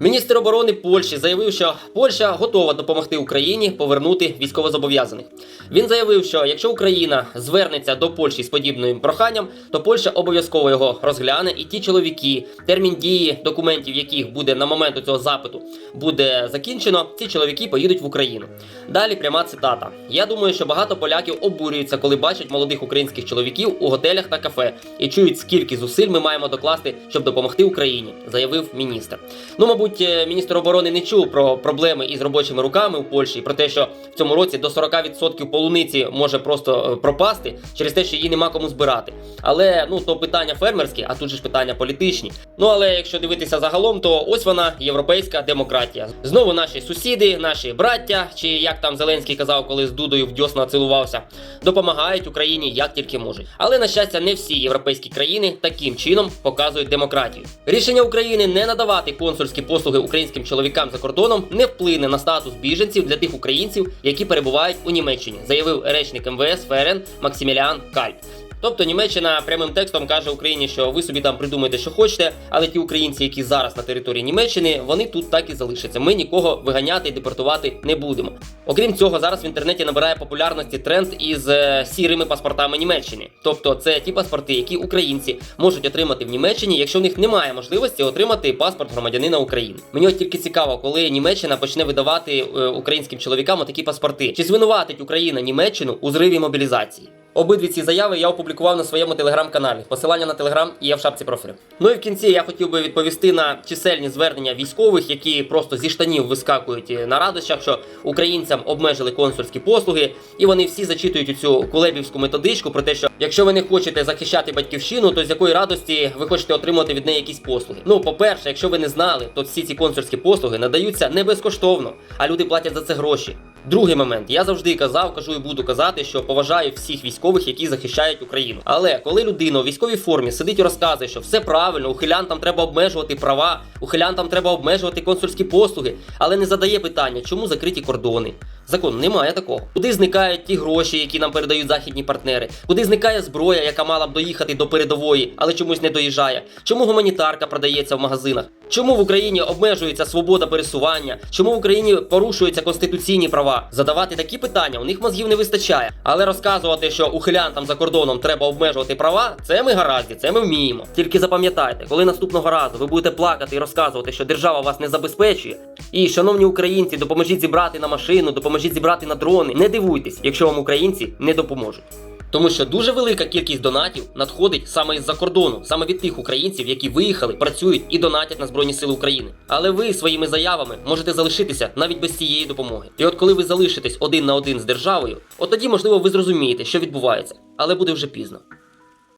Міністр оборони Польщі заявив, що Польща готова допомогти Україні повернути військовозобов'язаних. Він заявив, що якщо Україна звернеться до Польщі з подібним проханням, то Польща обов'язково його розгляне, і ті чоловіки, термін дії документів, яких буде на момент цього запиту, буде закінчено. Ці чоловіки поїдуть в Україну. Далі пряма цитата: Я думаю, що багато поляків обурюються, коли бачать молодих українських чоловіків у готелях та кафе і чують, скільки зусиль ми маємо докласти, щоб допомогти Україні, заявив міністр. Ну, мабуть, е, міністр оборони не чув про проблеми із робочими руками у Польщі, про те, що в цьому році до 40% полуниці може просто е, пропасти через те, що її нема кому збирати. Але ну то питання фермерські, а тут же ж питання політичні. Ну але якщо дивитися загалом, то ось вона європейська демократія. Знову наші сусіди, наші браття, чи як там Зеленський казав, коли з Дудою в дьосна цілувався, допомагають Україні як тільки можуть. Але на щастя, не всі європейські країни таким чином показують демократію. Рішення України не надавати консульські послуги українським чоловікам за кордоном не вплине на статус біженців для тих українців, які перебувають у Німеччині, заявив речник МВС ФРН Максиміліан Кальт. Тобто Німеччина прямим текстом каже Україні, що ви собі там придумаєте, що хочете, але ті українці, які зараз на території Німеччини, вони тут так і залишаться. Ми нікого виганяти і депортувати не будемо. Окрім цього, зараз в інтернеті набирає популярності тренд із е, сірими паспортами Німеччини. Тобто, це ті паспорти, які українці можуть отримати в Німеччині, якщо в них немає можливості отримати паспорт громадянина України. Мені от тільки цікаво, коли Німеччина почне видавати е, українським чоловікам такі паспорти. Чи звинуватить Україна Німеччину у зриві мобілізації? Обидві ці заяви я опублікував на своєму телеграм-каналі. Посилання на телеграм є в шапці профілю. Ну і в кінці я хотів би відповісти на чисельні звернення військових, які просто зі штанів вискакують на радощах, що українцям обмежили консульські послуги, і вони всі зачитують цю кулебівську методичку про те, що якщо ви не хочете захищати батьківщину, то з якої радості ви хочете отримати від неї якісь послуги. Ну, по-перше, якщо ви не знали, то всі ці консульські послуги надаються не безкоштовно, а люди платять за це гроші. Другий момент, я завжди казав, кажу і буду казати, що поважаю всіх військових, які захищають Україну. Але коли людина у військовій формі сидить і розказує, що все правильно, ухилянтам треба обмежувати права, ухилянтам треба обмежувати консульські послуги, але не задає питання, чому закриті кордони. Закону немає такого. Куди зникають ті гроші, які нам передають західні партнери? Куди зникає зброя, яка мала б доїхати до передової, але чомусь не доїжджає? Чому гуманітарка продається в магазинах? Чому в Україні обмежується свобода пересування? Чому в Україні порушуються конституційні права? Задавати такі питання у них мозгів не вистачає. Але розказувати, що ухилянтам за кордоном треба обмежувати права, це ми гаразді, це ми вміємо. Тільки запам'ятайте, коли наступного разу ви будете плакати і розказувати, що держава вас не забезпечує. І, шановні українці, допоможіть зібрати на машину, допоможіть зібрати на дрони. Не дивуйтесь, якщо вам українці не допоможуть. Тому що дуже велика кількість донатів надходить саме із-за кордону, саме від тих українців, які виїхали, працюють і донатять на Збройні Сили України. Але ви своїми заявами можете залишитися навіть без цієї допомоги. І от коли ви залишитесь один на один з державою, от тоді, можливо, ви зрозумієте, що відбувається, але буде вже пізно.